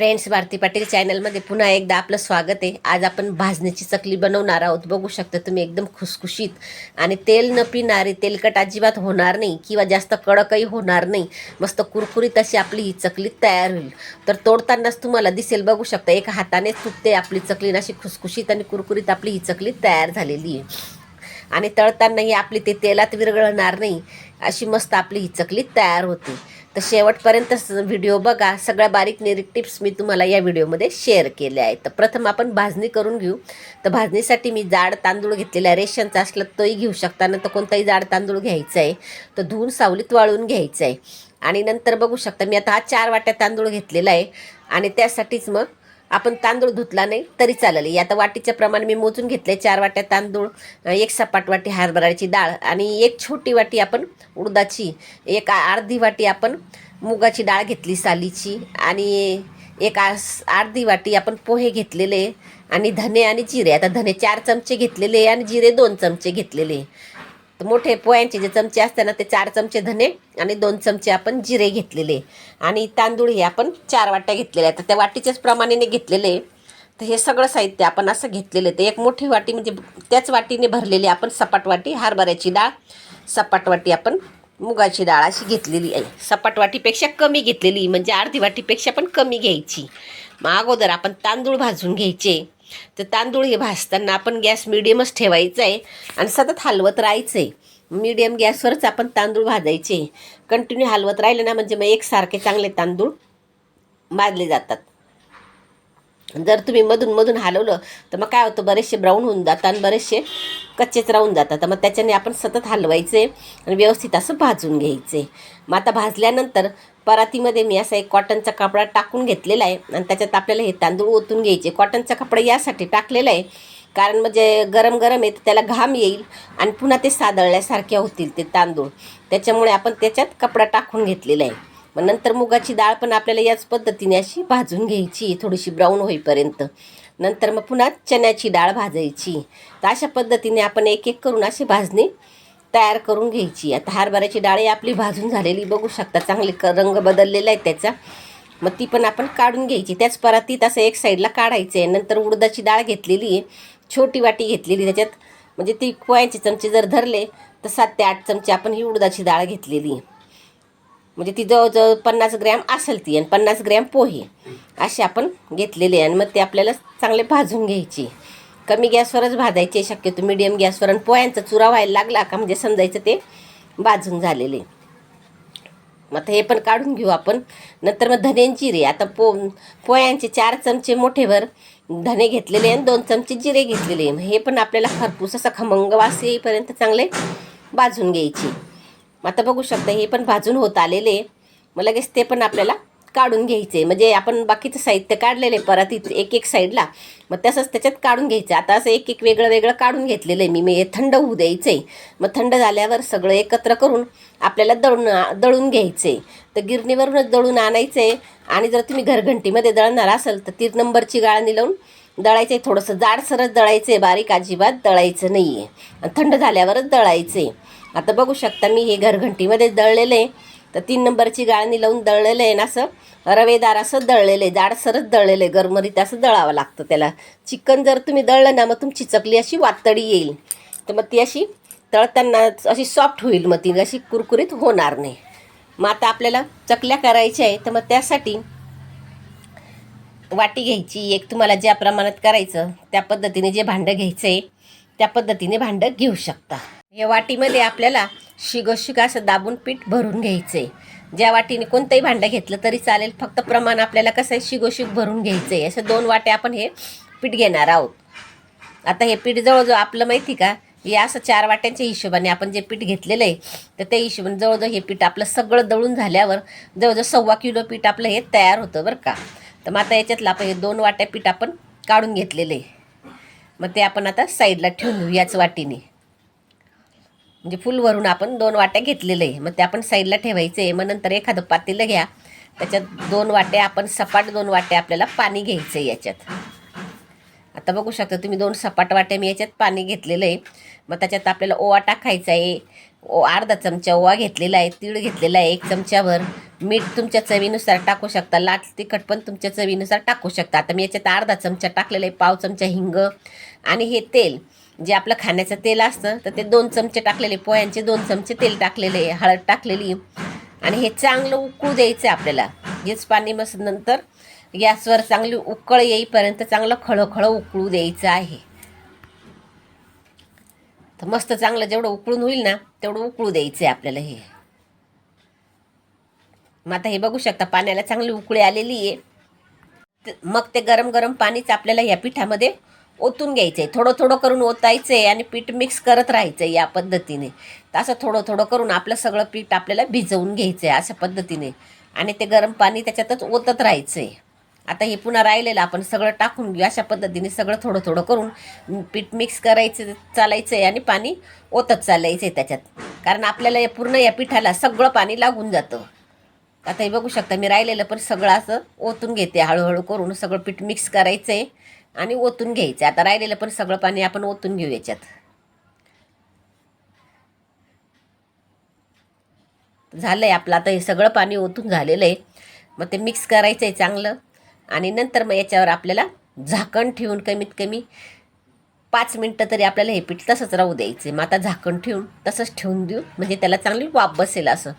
Friends Bharti Patil चॅनलमध्ये पुन्हा एकदा आपलं स्वागत आहे. आज आपण भाजणीची चकली बनवणार आहोत. बघू शकता तुम्ही एकदम खुसखुशीत. आणि तेल न पिणारी तेलकट अजिबात होणार नाही किंवा जास्त कडकही होणार नाही. मस्त कुरकुरीत अशी आपली ही चकली तयार होईल. तर तोडतानाच तुम्हाला दिसेल बघू शकता एका हाताने तुटते आपली चकली अशी खुसखुशीत आणि कुरकुरीत आपली ही चकली तयार झालेली आहे. आणि तळतानाही आपली ते तेलात विरघळणार नाही. अशी मस्त आपली ही चकली तयार होते. तर शेवटपर्यंत व्हिडिओ बघा. सगळ्या बारीक निरीक टिप्स मी तुम्हाला या व्हिडिओमध्ये शेअर केल्या आहेत. तर प्रथम आपण भाजणी करून घेऊ. तर भाजणीसाठी मी जाड तांदूळ घेतलेला आहे. रेशनचा असला तोही घेऊ शकता नंतर कोणताही जाड तांदूळ घ्यायचा आहे. तर धुवून सावलीत वाळून घ्यायचं आहे. आणि नंतर बघू शकता मी आता हा चार वाट्या तांदूळ घेतलेला आहे. आणि त्यासाठीच मग आपण तांदूळ धुतला नाही तरी चालेल. आता वाटीच्या प्रमाण मी मोजून घेतले. चार वाट्या तांदूळ एक सपाट वाटी हरभऱ्याची डाळ आणि एक छोटी वाटी आपण उडदाची एक अर्धी वाटी आपण मुगाची डाळ घेतली सालीची आणि एक आस- अर्धी वाटी आपण पोहे घेतलेले आणि धने आणि जिरे. आता धने चार चमचे घेतलेले आणि जिरे दोन चमचे घेतलेले. तर मोठे पोह्यांचे जे चमचे असतात ना ते चार चमचे धने आणि दोन चमचे आपण जिरे घेतलेले. आणि तांदूळ हे आपण चार वाट्या घेतलेल्या तर त्या वाटीच्याच प्रमाणाने घेतलेले. तर हे सगळं साहित्य आपण असं घेतलेलं तर एक मोठी वाटी म्हणजे त्याच वाटीने भरलेली आपण सपाट वाटी हरभऱ्याची डाळ सपाट वाटी आपण मुगाची डाळ अशी घेतलेली आहे. सपाट वाटीपेक्षा कमी घेतलेली म्हणजे अर्धी वाटीपेक्षा पण कमी घ्यायची. मग अगोदर आपण तांदूळ भाजून घ्यायचे. तर तांदूळ हे भाजताना आपण गॅस मिडियमच ठेवायचा आहे. आणि सतत हलवत राहायचं आहे मीडियम गॅसवरच आपण तांदूळ भाजायचे. कंटिन्यू हलवत राहिले ना म्हणजे मग एकसारखे चांगले तांदूळ भाजले जातात. जर तुम्ही मधून मधून हलवलं तर मग काय होतं बरेचसे ब्राऊन होऊन जातात आणि बरेचसे कच्चेच राहून जातात. तर मग त्याच्याने आपण सतत हलवायचे आणि व्यवस्थित असं भाजून घ्यायचे. मग आता भाजल्यानंतर परातीमध्ये मी असा एक कॉटनचा कपडा टाकून घेतलेला आहे आणि त्याच्यात आपल्याला हे तांदूळ ओतून घ्यायचे. कॉटनचा कपडा यासाठी टाकलेला आहे कारण म्हणजे गरम गरम आहे तर त्याला घाम येईल आणि पुन्हा ते सादळल्यासारखे होतील ते तांदूळ. त्याच्यामुळे आपण त्याच्यात कपडा टाकून घेतलेला आहे. मग नंतर मुगाची डाळ पण आपल्याला याच पद्धतीने अशी भाजून घ्यायची थोडीशी ब्राऊन होईपर्यंत. नंतर मग पुन्हा चण्याची डाळ भाजायची. तर अशा पद्धतीने आपण एक एक करून अशी भाजणी तयार करून घ्यायची. आता हरभऱ्याची डाळ आपली भाजून झालेली बघू शकता चांगली क रंग बदललेला आहे त्याचा. मग ती पण आपण काढून घ्यायची. त्याच परातीत असं एक साईडला काढायचं आहे नंतर उडदाची डाळ घेतलेली आहे. छोटी वाटी घेतलेली त्याच्यात म्हणजे ती पोयांचे चमचे जर धरले तर सात ते आठ चमचे आपण ही उडदाची डाळ घेतलेली आहे. म्हणजे ती जवळजवळ पन्नास ग्रॅम असेल ती आणि पन्नास ग्रॅम पोहे. असे आपण घेतलेले आणि मग ते आपल्याला चांगले भाजून घ्यायचे. कमी गॅसवरच भाजायचे शक्यतो मिडियम गॅसवर. आणि पोह्यांचा चुरा व्हायला लागला का म्हणजे समजायचं ते भाजून झालेले. मग आता हे पण काढून घेऊ आपण. नंतर मग धने जिरे. आता पो पोह्यांचे चार चमचे मोठेभर धने घेतलेले आणि दोन चमचे जिरे घेतलेले. मग हे पण आपल्याला खरपूस असा खमंग वास येईपर्यंत चांगले भाजून घ्यायचे. मग आता बघू शकता हे पण भाजून होत आलेले. मग लगेच ते पण आपल्याला काढून घ्यायचे. म्हणजे आपण बाकीचं साहित्य काढलेले आहे परत इथे एक एक साईडला. मग तसंच त्याच्यात काढून घ्यायचं. आता असं एक एक वेगळं वेगळं काढून घेतलेलं आहे मी. मी हे थंड होऊ द्यायचं आहे मग थंड झाल्यावर सगळं एकत्र करून आपल्याला दळून दळून घ्यायचं आहे तर गिरणीवरूनच दळून आणायचं आहे आणि जर तुम्ही घरघंटीमध्ये दळणार असाल तर तीन नंबरची गाळणी लावून दळायचं आहे थोडंसं जाडसरच दळायचं आहे बारीक अजिबात दळायचं नाही आहे आणि थंड झाल्यावरच दळायचं. आहे आता बघू शकता मी हे घरघंटीमध्ये दळलेलं आहे. तर तीन नंबरची गाळणी लावून दळलेलं आहे ना असं. रवेदार असं दळलेलं आहे. जाडसरच दळलेलं आहे. गरमरीत असं दळावं लागतं त्याला. चिकन जर तुम्ही दळलं ना मग तुमची चकली अशी वातडी येईल. तर मग ती अशी तळताना अशी सॉफ्ट होईल मग ती. अशी कुरकुरीत होणार नाही. मग आता आपल्याला चकल्या करायच्या आहे तर मग त्यासाठी वाटी घ्यायची एक तुम्हाला ज्या प्रमाणात करायचं त्या पद्धतीने जे भांडं घ्यायचं आहे त्या पद्धतीने भांडं घेऊ शकता. या वाटीमध्ये आपल्याला शिगोशिग असं दाबून पीठ भरून घ्यायचं आहे ज्या वाटीने कोणतंही भांडं घेतलं तरी चालेल फक्त प्रमाण आपल्याला कसं आहे शिगोशिग भरून घ्यायचं आहे असं दोन वाट्या आपण हे पीठ घेणार आहोत. आता हे पीठ जवळजवळ आपलं माहिती का? हे असं चार वाट्यांच्या हिशोबाने आपण जे पीठ घेतलेलं आहे तर त्या हिशोबाने जवळजवळ हे पीठ आपलं सगळं दळून झाल्यावर जवळजवळ सव्वा किलो पीठ आपलं हे तयार होतं बरं का. तर मग आता याच्यातलं आपण हे दोन वाट्या पीठ आपण काढून घेतलेलं आहे. मग ते आपण आता साईडला ठेवून घेऊ याच वाटीने. म्हणजे फुलवरून आपण दोन वाट्या घेतलेलं आहे. मग ते आपण साईडला ठेवायचं आहे. मग नंतर एखादं पातेलं घ्या. त्याच्यात दोन वाट्या आपण सपाट दोन वाट्या आपल्याला पाणी घ्यायचं आहे याच्यात. आता बघू शकता तुम्ही दोन सपाट वाट्या मी याच्यात पाणी घेतलेलं आहे. मग त्याच्यात आपल्याला ओवा टाकायचा आहे. अर्धा चमचा ओवा घेतलेला आहे तीळ घेतलेला आहे एक चमच्याभर. मीठ तुमच्या चवीनुसार टाकू शकता लाट तिखट पण तुमच्या चवीनुसार टाकू शकता. आता मी याच्यात अर्धा चमचा टाकलेला आहे पाव चमचा हिंग आणि हे तेल. जे आपलं खाण्याचं तेल असतं तर ते दोन चमचे टाकलेले पोह्यांचे दोन चमचे तेल टाकलेले आहे हळद टाकलेली आणि हे चांगलं उकळू द्यायचं आहे आपल्याला. हेच पाणी मस्त नंतर गॅसवर चांगली उकळ येईपर्यंत चांगलं खळखळ उकळू द्यायचं आहे. तर मस्त चांगलं जेवढं उकळून होईल ना तेवढं उकळू द्यायचं आहे आपल्याला हे. मग आता हे बघू शकता पाण्याला चांगली उकळी आलेली आहे. मग ते गरम गरम पाणीच आपल्याला या पिठामध्ये ओतून घ्यायचं आहे थोडं थोडं करून ओतायचं आहे आणि पीठ मिक्स करत राहायचं आहे या पद्धतीने. तर असं थोडं थोडं करून आपलं सगळं पीठ आपल्याला भिजवून घ्यायचं आहे अशा पद्धतीने. आणि ते गरम पाणी त्याच्यातच ओतत राहायचं आहे आता हे पुन्हा राहिलेलं आपण सगळं टाकून घेऊ. अशा पद्धतीने सगळं थोडं थोडं करून पीठ मिक्स करायचं चालायचं आहे आणि पाणी ओतत चालायचं आहे त्याच्यात. कारण आपल्याला या पूर्ण या पिठाला सगळं पाणी लागून जातं. आता हे बघू शकता मी राहिलेलं पण सगळं असं ओतून घेते. हळूहळू करून सगळं पीठ मिक्स करायचं आहे आणि ओतून घ्यायचं आता राहिलेलं पण सगळं पाणी आपण ओतून घेऊ याच्यात. झालं आहे आपलं. आता हे सगळं पाणी ओतून झालेलं आहे. मग ते मिक्स करायचं आहे चांगलं. आणि नंतर मग याच्यावर आपल्याला झाकण ठेवून कमीत कमी पाच मिनटं तरी आपल्याला हे पीठ तसंच राहू द्यायचे. मग आता झाकण ठेवून तसंच ठेवून देऊ. म्हणजे त्याला चांगली वाफ बसेल असं.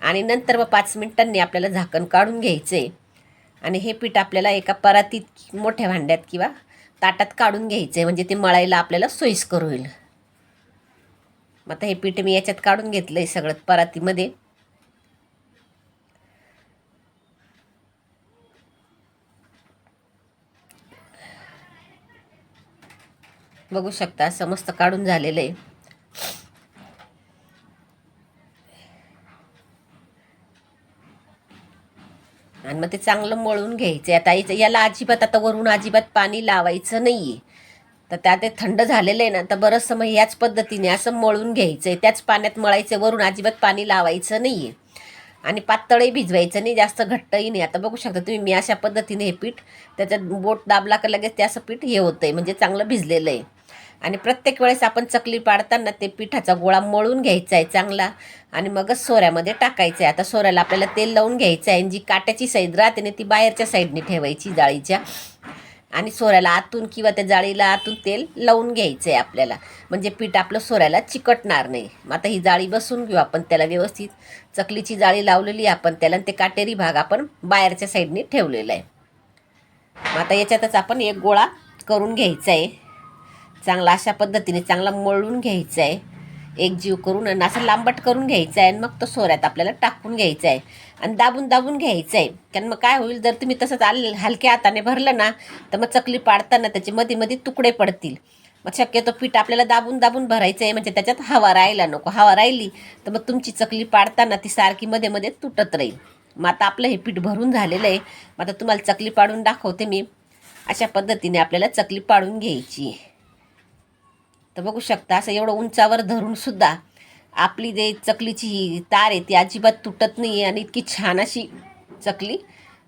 आणि नंतर मग पाच मिनटांनी आपल्याला झाकण काढून घ्यायचं आहे आणि हे पीठ आपल्याला एका परातीत मोठ्या भांड्यात किंवा ताटात काढून घ्यायचं आहे म्हणजे ते मळायला आपल्याला सोयीस्कर होईल. मग आता हे पीठ मी याच्यात काढून घेतलं आहे सगळं परातीमध्ये. बघू शकता असं मस्त काढून झालेलं आहे. आणि मग ते चांगलं मळून घ्यायचं आता याला अजिबात आता वरून अजिबात पाणी लावायचं नाही आहे तर त्या ते थंड झालेलं आहे ना तर बरंचसं मग याच पद्धतीने असं मळून घ्यायचं आहे त्याच पाण्यात मळायचं वरून अजिबात पाणी लावायचं नाही आहे आणि पातळही भिजवायचं नाही जास्त घट्टही नाही. आता बघू शकता तुम्ही मी अशा पद्धतीने हे पीठ त्याच्यात बोट दाबला का लगेच ते असं पीठ हे होतं आहे म्हणजे चांगलं भिजलेलं आहे. आणि प्रत्येक वेळेस आपण चकली पाडताना ते पिठाचा गोळा मळून घ्यायचा आहे चांगला. आणि मगच सोऱ्यामध्ये टाकायचं आहे आता सोऱ्याला आपल्याला तेल लावून घ्यायचं आहे आणि जी काट्याची साईड राहते ना ती बाहेरच्या साईडने ठेवायची जाळीच्या. आणि सोऱ्याला आतून किंवा त्या जाळीला आतून तेल लावून घ्यायचं आहे आपल्याला. म्हणजे पीठ आपलं सोऱ्याला चिकटणार नाही. मग आता ही जाळी बसून घेऊ आपण त्याला व्यवस्थित. चकलीची जाळी लावलेली आहे आपण त्याला आणि ते काटेरी भाग आपण बाहेरच्या साईडने ठेवलेला आहे मग आता याच्यातच आपण एक गोळा करून घ्यायचा आहे चांगला अशा पद्धतीने चांगला मळून घ्यायचा आहे एक जीव करून आणि असं लांबट करून घ्यायचं आहे आणि मग तो सोऱ्यात आपल्याला टाकून घ्यायचा आहे आणि दाबून दाबून घ्यायचं आहे कारण मग काय होईल जर तुम्ही तसंच आल हलक्या हाताने भरलं ना तर मग चकली पाडताना त्याचे मध्ये मध्ये तुकडे पडतील. मग शक्यतो पीठ आपल्याला दाबून दाबून भरायचं आहे म्हणजे त्याच्यात हवा राहायला नको. हवा राहिली तर मग तुमची चकली पाडताना ती सारखी मध्ये मध्ये तुटत राहील. मग आता आपलं हे पीठ भरून झालेलं आहे. मग आता तुम्हाला चकली पाडून दाखवते मी. अशा पद्धतीने आपल्याला चकली पाडून घ्यायची आहे. तर बघू शकता असं एवढं उंचावर धरून सुद्धा आपली जे चकलीची ही तार आहे ती अजिबात तुटत नाही आहे आणि इतकी छान अशी चकली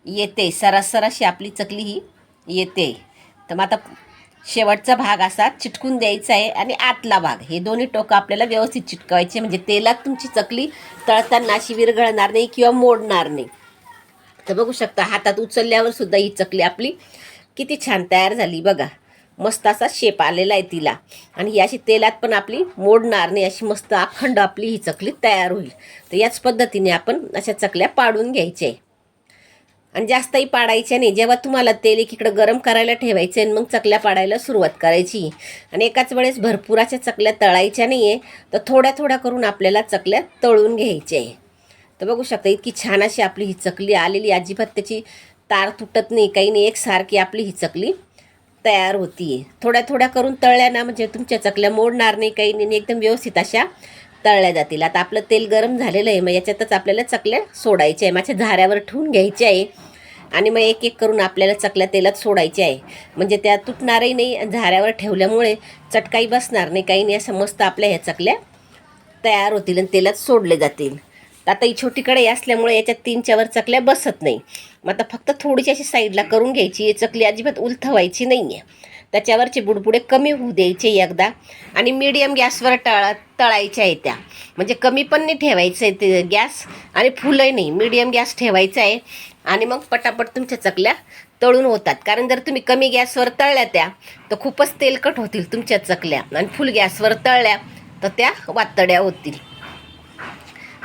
येते. सरासर अशी आपली चकली ही येते. तर मग आता शेवटचा भाग असा चिटकून द्यायचा आहे आणि आतला भाग. हे दोन्ही टोकं आपल्याला व्यवस्थित चिटकवायचे म्हणजे तेलात तुमची चकली तळताना अशी विरघळणार नाही किंवा मोडणार नाही. तर बघू शकता हातात उचलल्यावर सुद्धा ही चकली आपली किती छान तयार झाली बघा. मस्त असा शेप आलेला आहे तिला. आणि ही अशी तेलात पण आपली मोडणार नाही अशी मस्त अखंड आपली ही चकली तयार होईल. तर याच पद्धतीने आपण अशा चकल्या पाडून घ्यायच्या. आहे आणि जास्तही पाडायच्या नाही. जेव्हा तुम्हाला तेल एकीकडं गरम करायला ठेवायचं आहे मग चकल्या पाडायला सुरुवात करायची. आणि एकाच वेळेस भरपूर अशा चकल्या तळायच्या नाही आहे तर थोड्या थोड्या करून आपल्याला चकल्या तळून घ्यायच्या आहे. तर बघू शकता इतकी छान अशी आपली ही चकली आलेली. अजिबात त्याची तार तुटत नाही काही नाही. एकसारखी आपली ही चकली तयार होती थोड्या थोड्या करून तळल्या ना म्हणजे तुमच्या चकल्या मोडणार नाही काही नाही एकदम व्यवस्थित अशा तळल्या जातील. आता आपलं तेल गरम झालेलं आहे मग याच्यातच आपल्याला चकल्या सोडायच्या आहे. माझ्या झाऱ्यावर ठेवून घ्यायच्या आहे आणि मग एक एक करून आपल्याला चकल्या तेलात सोडायच्या आहे. म्हणजे त्या तुटणारही नाही झाऱ्यावर ठेवल्यामुळे चटकाई बसणार नाही काही नाही असं मस्त आपल्या ह्या चकल्या तयार होतील आणि तेलात सोडले जातील. आता ही छोटी कढई असल्यामुळे याच्यात तीन चार चकल्या बसत नाही. मग आता फक्त थोडीशी अशी साईडला करून घ्यायची. चकली अजिबात उलथवायची नाही आहे त्याच्यावरचे बुडबुडे कमी होऊ द्यायचे एकदा. आणि मीडियम गॅसवर तळ तळायच्या आहे त्या. म्हणजे कमी पण नाही ठेवायचं आहे ते गॅस आणि फुलंही नाही. मीडियम गॅस ठेवायचा आहे. आणि मग पटापट तुमच्या चकल्या तळून होतात. कारण जर तुम्ही कमी गॅसवर तळल्या त्या तर खूपच तेलकट होतील तुमच्या चकल्या. आणि फुल गॅसवर तळल्या तर त्या वातड्या होतील.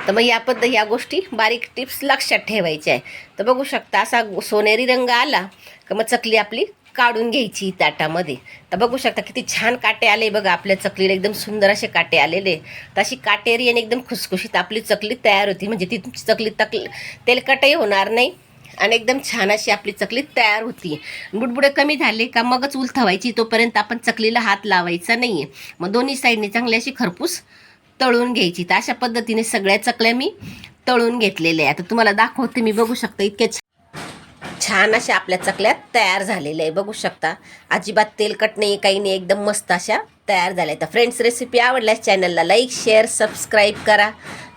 तर मग या पद्धत या गोष्टी बारीक टिप्स लक्षात ठेवायच्या आहे. तर बघू शकता असा सोनेरी रंग आला का मग चकली आपली काढून घ्यायची ताटामध्ये. तर बघू शकता किती छान काटे आले बघा आपल्या चकलीला एकदम सुंदर असे काटे आलेले. तर अशी काटेरी आणि एकदम खुसखुशीत आपली चकली तयार होती. म्हणजे ती तुमची चकली तक तेलकटही होणार नाही आणि एकदम छान अशी आपली चकली तयार होती. बुडबुडे कमी झाले का मगच उलथवायची तोपर्यंत आपण चकलीला हात लावायचा नाही आहे मग दोन्ही साईडने चांगली अशी खरपूस तळून घ्यायची. तर अशा पद्धतीने सगळ्या चकल्या मी तळून घेतलेल्या आहे आता तुम्हाला दाखवते मी बघू शकता इतक्या छान छान अशा आपल्या चकल्या तयार झालेल्या आहे बघू शकता. अजिबात तेलकट नाही काही नाही एकदम मस्त अशा तयार झाल्या तर फ्रेंड्स रेसिपी आवडल्यास चॅनलला लाईक शेअर सबस्क्राईब करा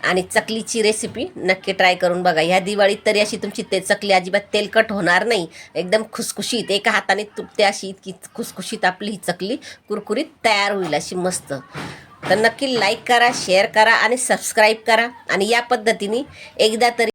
आणि चकलीची रेसिपी नक्की ट्राय करून बघा. ह्या दिवाळीत तरी अशी तुमची ते चकली अजिबात तेलकट होणार नाही. एकदम खुसखुशीत एका हाताने तुटते अशी इतकी खुसखुशीत आपली ही चकली कुरकुरीत तयार होईल अशी मस्त. तर नक्की लाईक करा शेअर करा आणि सबस्क्राईब करा. आणि या पद्धतीने एकदा तरी